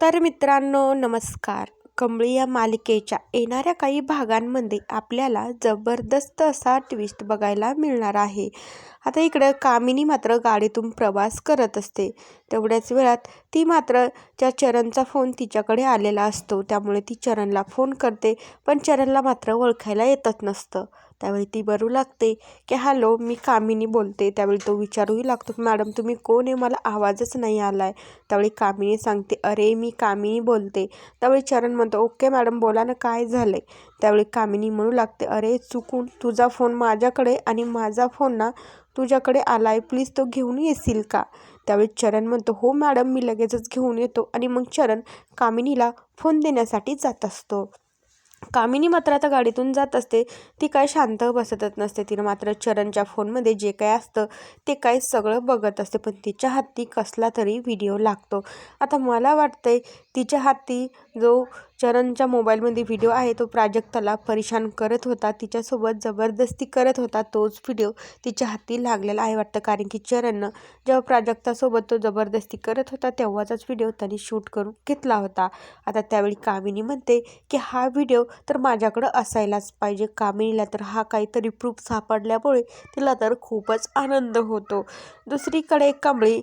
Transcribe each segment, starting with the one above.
तर मित्रांनो नमस्कार. कमळी या मालिकेच्या येणाऱ्या काही भागांमध्ये आपल्याला जबरदस्त असा ट्विस्ट बघायला मिळणार आहे. आता इकडं कामिनी मात्र गाडीतून प्रवास करत असते. तेवढ्याच वेळात ती मात्र त्या चरणचा फोन तिच्याकडे आलेला असतो त्यामुळे ती चरणला फोन करते पण चरणला मात्र ओळखायला येतच नसतं. त्यावेळी ती बरू लागते. की हॅलो मी कामिनी बोलते. त्यावेळी तो विचारूही लागतो मॅडम तुम्ही कोण आहे? मला आवाजच नाही आला आहे त्यावेळी कामिनी सांगते अरे मी कामिनी बोलते. त्यावेळी चरण म्हणतो ओके मॅडम बोला ना काय झालं आहे त्यावेळी कामिनी म्हणू लागते अरे चुकून तुझा फोन माझ्याकडे आणि माझा फोन ना तुझ्याकडे आला आहे प्लीज तो घेऊन येशील का? त्यावेळी चरण म्हणतो हो मॅडम मी लगेचच घेऊन येतो. आणि मग चरण कामिनीला फोन देण्यासाठी जात असतो. कामिनी मात्र आता गाडीतून जात असते. ती काय शांत बसतच नसते. तिनं मात्र चरणच्या फोनमध्ये जे काय असतं ते काय सगळं बघत असते. पण तिच्या हाती कसला तरी व्हिडिओ लागतो. आता मला वाटतंय तिच्या हाती जो चरणच्या मोबाईलमध्ये व्हिडिओ आहे. तो प्राजक्ताला परेशान करत होता. तिच्यासोबत जबरदस्ती करत होता. तोच व्हिडिओ तिच्या हाती लागलेला आहे वाटतं. कारण की चरणनं जेव्हा प्राजक्तासोबत तो जबरदस्ती करत होता तेव्हाचाच व्हिडिओ त्यांनी शूट करून घेतला होता. आता त्यावेळी कामिनी म्हणते की हा व्हिडिओ तर माझ्याकडं असायलाच पाहिजे. कामिनीला तर हा काहीतरी प्रूफ सापडल्यामुळे तिला तर खूपच आनंद होतो. दुसरीकडे कमळी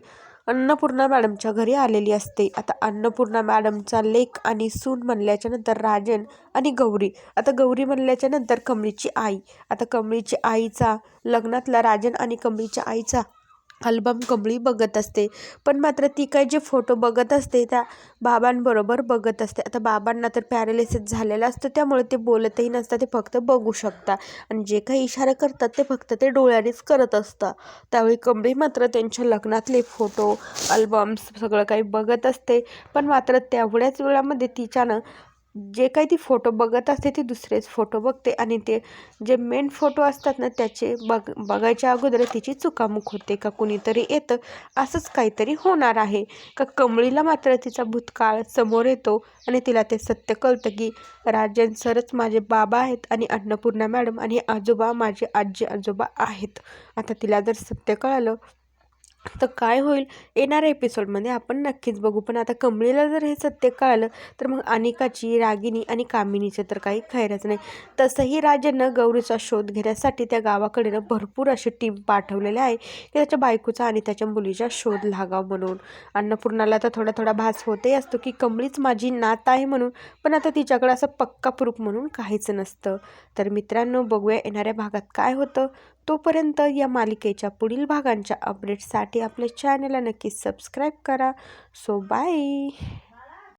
अन्नपूर्णा मॅडमच्या घरी आलेली असते. आता अन्नपूर्णा मॅडमचा लेख आणि सून म्हणल्याच्या नंतर राजन आणि गौरी. आता गौरी म्हणल्याच्या नंतर कमळीची आई. आता कमळीची आईचा लग्नातला राजन आणि कमळीच्या आईचा अल्बम कमळी बघत असते. पण मात्र ती काय जे फोटो बघत असते त्या बाबांबरोबर बघत असते. आता बाबांना तर पॅरालिसिस झालेलं असतं त्यामुळे ते बोलतही नसतात ते फक्त बघू शकता आणि जे काही इशारा करतात ते फक्त ते डोळ्यानेच करत असतात. त्यावेळी कमळी मात्र त्यांच्या लग्नातले फोटो अल्बम्स सगळं काही बघत असते. पण मात्र तेवढ्याच वेळामध्ये तिच्यानं जे काही ती फोटो बघत असते ती दुसरेच फोटो बघते. आणि ते जे मेन फोटो असतात ना त्याचे बघ बघायच्या अगोदर तिची चुकामुक होते का कुणीतरी येतं असंच काहीतरी होणार आहे. का कमळीला मात्र तिचा भूतकाळ समोर येतो आणि तिला ते सत्य कळतं की राजन सरच माझे बाबा आहेत आणि अन्नपूर्णा मॅडम आणि आजोबा माझे आजी आजोबा आहेत. आता तिला जर सत्य कळालं तर काय होईल? येणाऱ्या एपिसोडमध्ये आपण नक्कीच बघू. पण आता कमळीला जर हे सत्य कळलं तर मग अनिकाची रागिनी आणि कामिनीचं तर काही खैरच नाही. तसंही राजानं गौरीचा शोध घेण्यासाठी त्या गावाकडे भरपूर अशी टीम पाठवलेली आहे की त्याच्या बायकोचा आणि त्याच्या मुलीचा शोध लागाव म्हणून. अन्नपूर्णाला तर थोडा थोडा भास होतही असतो की कमळीच माझी नात आहे म्हणून. पण आता तिच्याकडे असं पक्का प्रूफ म्हणून काहीच नसतं. तर मित्रांनो बघूया येणाऱ्या भागात काय होतं. तोपर्यंत या मालिकेच्या पुढील भागांच्या अपडेट्ससाठी आपल्या चॅनलला नक्की सबस्क्राईब करा. So bye